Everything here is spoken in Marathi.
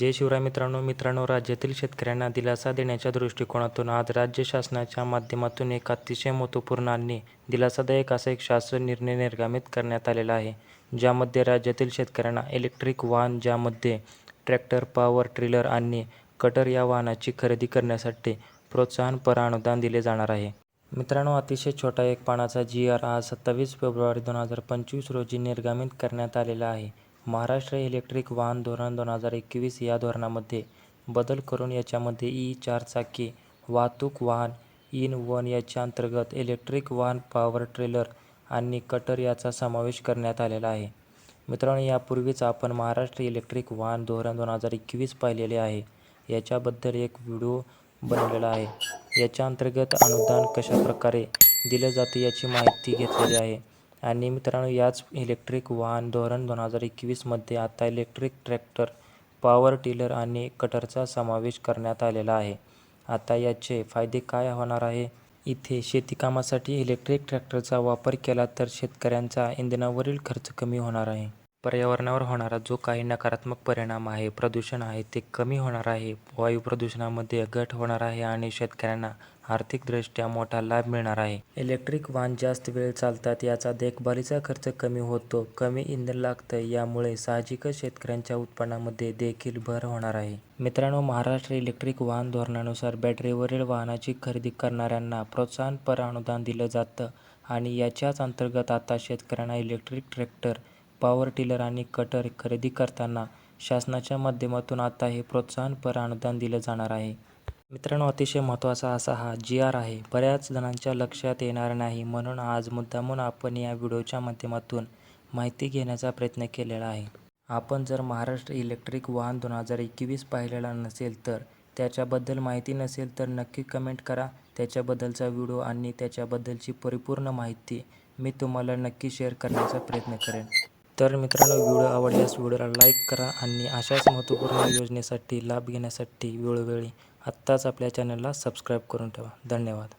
जय शिवराय मित्रांनो मित्रांनो राज्यातील शेतकऱ्यांना दिलासा देण्याच्या दृष्टिकोनातून आज राज्य शासनाच्या माध्यमातून एक अतिशय महत्त्वपूर्ण आणि दिलासादायक असा एक शासन निर्णय निर्गमित करण्यात आलेला आहे ज्यामध्ये राज्यातील शेतकऱ्यांना इलेक्ट्रिक वाहन ज्यामध्ये ट्रॅक्टर पॉवर ट्रिलर आणि कटर या वाहनाची खरेदी करण्यासाठी प्रोत्साहनपर अनुदान दिले जाणार आहे. मित्रांनो अतिशय छोटा एक पानाचा जी आर आज सत्तावीस फेब्रुवारी दोन हजार पंचवीस रोजी निर्गमित करण्यात आलेला आहे. महाराष्ट्र इलेक्ट्रिक वाहन धोरण दोन हजार एकवीस या धोरणामध्ये बदल करून याच्यामध्ये ई चारचाकी वाहतूक वाहन इन वन याच्या अंतर्गत इलेक्ट्रिक वाहन पॉवर ट्रेलर आणि कटर याचा समावेश करण्यात आलेला आहे. मित्रांनो यापूर्वीच आपण महाराष्ट्र इलेक्ट्रिक वाहन धोरण दोन हजार एकवीस पाहिलेले आहे. याच्याबद्दल एक व्हिडिओ बनवलेला आहे. याच्या अंतर्गत अनुदान कशाप्रकारे दिलं जाते याची माहिती घेतलेली आहे. आणि मित्रांनो याच इलेक्ट्रिक वाहन धोरण दोन हजार एकवीसमध्ये आता इलेक्ट्रिक ट्रॅक्टर पॉवर टिलर आणि कटरचा समावेश करण्यात आलेला आहे. आता याचे फायदे काय होणार आहे? इथे शेतीकामासाठी इलेक्ट्रिक ट्रॅक्टरचा वापर केला तर शेतकऱ्यांचा इंधनावरील खर्च कमी होणार आहे. पर्यावरणावर होणारा जो काही नकारात्मक परिणाम आहे प्रदूषण आहे ते कमी होणार आहे. वायू प्रदूषणामध्ये घट होणार आहे आणि शेतकऱ्यांना आर्थिकदृष्ट्या मोठा लाभ मिळणार आहे. इलेक्ट्रिक वाहन जास्त वेळ चालतात याचा देखभालीचा खर्च कमी होतो कमी इंधन लागतं यामुळे साहजिकच शेतकऱ्यांच्या उत्पन्नामध्ये देखील भर होणार आहे. मित्रांनो महाराष्ट्र इलेक्ट्रिक वाहन धोरणानुसार बॅटरीवरील वाहनाची खरेदी करणाऱ्यांना प्रोत्साहनपर अनुदान दिलं जातं आणि याच्याच अंतर्गत आता शेतकऱ्यांना इलेक्ट्रिक ट्रॅक्टर पॉवर टिलर आणि कटर खरेदी करताना शासनाच्या माध्यमातून आता हे प्रोत्साहनपर अनुदान दिलं जाणार आहे. मित्रांनो अतिशय महत्त्वाचा असा हा जी आर आहे. बऱ्याच जणांच्या लक्षात येणार नाही म्हणून आज मुद्दामून आपण या व्हिडिओच्या माध्यमातून माहिती घेण्याचा प्रयत्न केलेला आहे. आपण जर महाराष्ट्र इलेक्ट्रिक वाहन दोन हजार एकवीस पाहिलेला नसेल तर त्याच्याबद्दल माहिती नसेल तर नक्की कमेंट करा. त्याच्याबद्दलचा व्हिडिओ आणि त्याच्याबद्दलची परिपूर्ण माहिती मी तुम्हाला नक्की शेअर करण्याचा प्रयत्न करेन. तर मित्रांनो व्हिडिओ आवडल्यास व्हिडिओला लाईक करा आणि अशाच महत्त्वपूर्ण योजनेसाठी लाभ घेण्यासाठी वेळोवेळी आत्ताच आपल्या चॅनलला सबस्क्राईब करून ठेवा. धन्यवाद.